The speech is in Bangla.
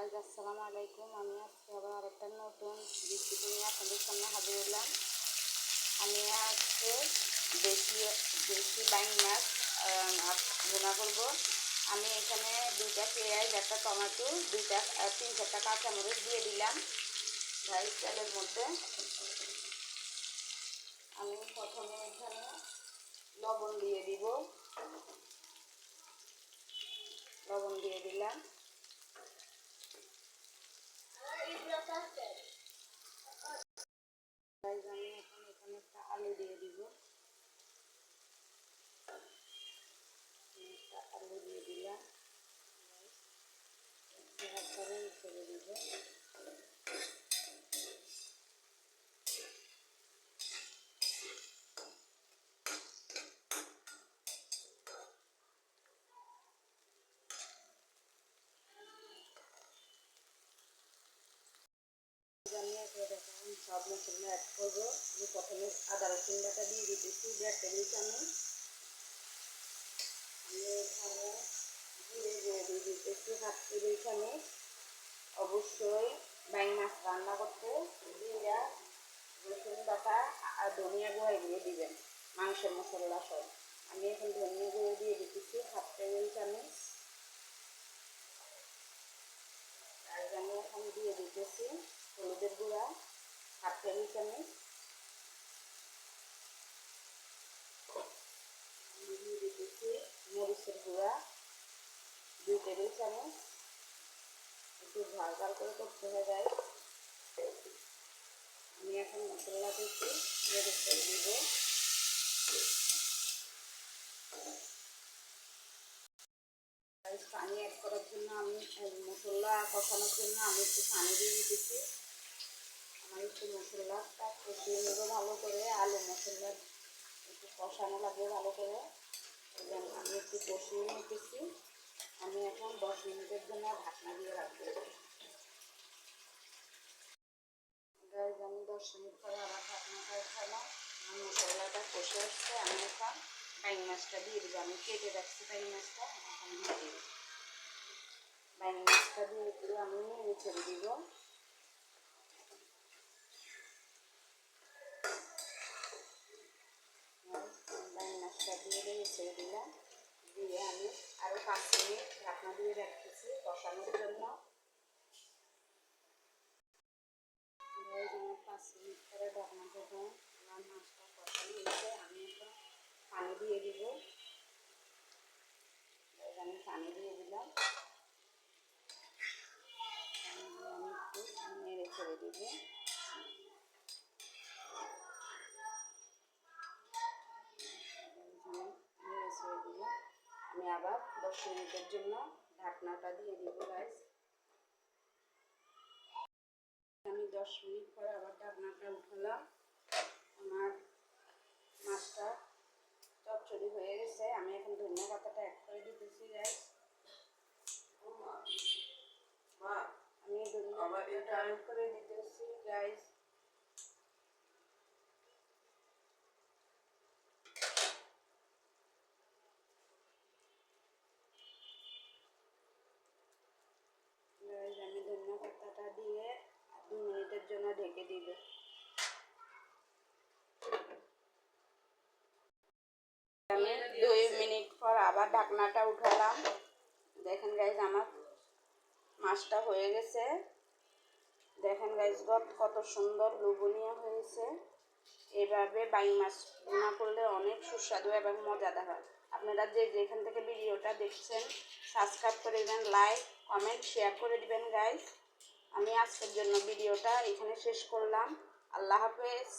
গাইজ আসসালামু আলাইকুম। আমি আজকে আবার আরেকটা নতুন রেসিপি নিয়ে আপনাদের সামনে হাজির হলাম। আমি আজকে দেশি দেশি বাইং মাছ ভুনা করব। আমি এখানে দুইটা পেঁয়াজ, একটা টমেটো, দুইটা তিন চারটা কাঁচামরিচ দিয়ে দিলাম। রাইস তেলের মধ্যে আমি প্রথমে এখানে লবণ দিয়ে দিব। লবণ দিয়ে দিলাম গাইজ আমি এখন এখানে একটা আলু দিয়ে দিব আমি একটা আলু দিয়ে দিলাম ছেড়ে দিব সব মশলা অ্যাড করব আমি প্রথমে আদা রসুন বাটা দিয়ে দিতেছি দেড় টেবিল চামচ আমি এখানে জিরে গুঁড়ো দিয়ে দিতেছি হাফ টেবিল চামচ অবশ্যই বাইং মাছ রান্না করতে জিরা, রসুন বাটা আর ধনিয়া গুঁড়ো এগুলো দিবেন, মাংসের মশলা সব আমি এখন ধনিয়া গুঁড়ো দিয়ে দিতেছি, হাফ টেবিল চামচ। আর আমি এখন দিয়ে দিতেছি, হলুদের গুঁড়া, হাফ টেবিল চামচ। দিয়ে মরিচের গুঁড়া, দুই টেবিল চামচ। একটু ঝাল করে করতে আমি এখন মশলা দিচ্ছি রেডি করে দিব পানি অ্যাড করার জন্য আমি মশলা কষানোর জন্য আমি একটু পানি দিয়ে দিতেছি আমার একটু মশলাটা কষিয়ে নেব ভালো করে আলু মশলা একটু কষানো লাগবে ভালো করে এবং আমি একটু কষিয়ে নিতেছি আমি এখন দশ মিনিটের জন্য ঢাকনা দিয়ে রাখব গাইজ আমি দশ মিনিট পরে আবার ঢাকনাটা উঠালাম আমার মশলাটা কষে আসছে, আমি এখন বাইং মাছটা দিয়ে দেবো। আমি কেটে রাখছি বাইং মাছটা, এখন মাছটা দিয়ে দিলে আমি নেড়ে ছেড়ে দিব। বাইং মাছটা দিয়ে নেড়ে দিলাম। দিয়ে আমি আরও পাঁচ মিনিট ঢাকনা দিয়ে রাখতেছি কষানোর জন্য গাইজ আমার পাঁচ মিনিট পরে ঢাকনা যখন আমার মাছটা কষানো হয়েছে আমি এখন পানি দিয়ে দিব। আমি পানি দিয়ে দিলাম। আমি একটু নেড়ে ছেড়ে দিব। আমি আবার দশ মিনিটের জন্য ঢাকনাটা দিয়ে দিব গাইজ আমি দশ মিনিট পরে আবার ঢাকনাটা উঠালাম আমার মাছটা চচ্চড়ি হয়ে গেছে আমি এখন ধনিয়া পাতাটা অ্যাড করে দিতেছি গাইজ আমি ধনিয়া পাতাটা অ্যাড করে দিতেছি গাইজ গাইজ আমি ধনিয়া পাতাটা দিয়ে মিনিটের জন্য ঢেকে দিব। আমি দুই মিনিট পর আবার ঢাকনাটা উঠালাম। দেখেন গাইজ আমার মাছটা হয়ে গেছে। দেখেন গাইজ কত সুন্দর লোভনীয় হয়েছে। এভাবে বাইং মাছ ভুনা করলে অনেক সুস্বাদু এবং মজাদার হয়। আপনারা যে যেখান থেকে ভিডিওটা দেখছেন সাবস্ক্রাইব করে দেবেন লাইক কমেন্ট শেয়ার করে দিবেন গাইজ আমি আজকের জন্য ভিডিওটা এখানে শেষ করলাম। আল্লাহ হাফেজ।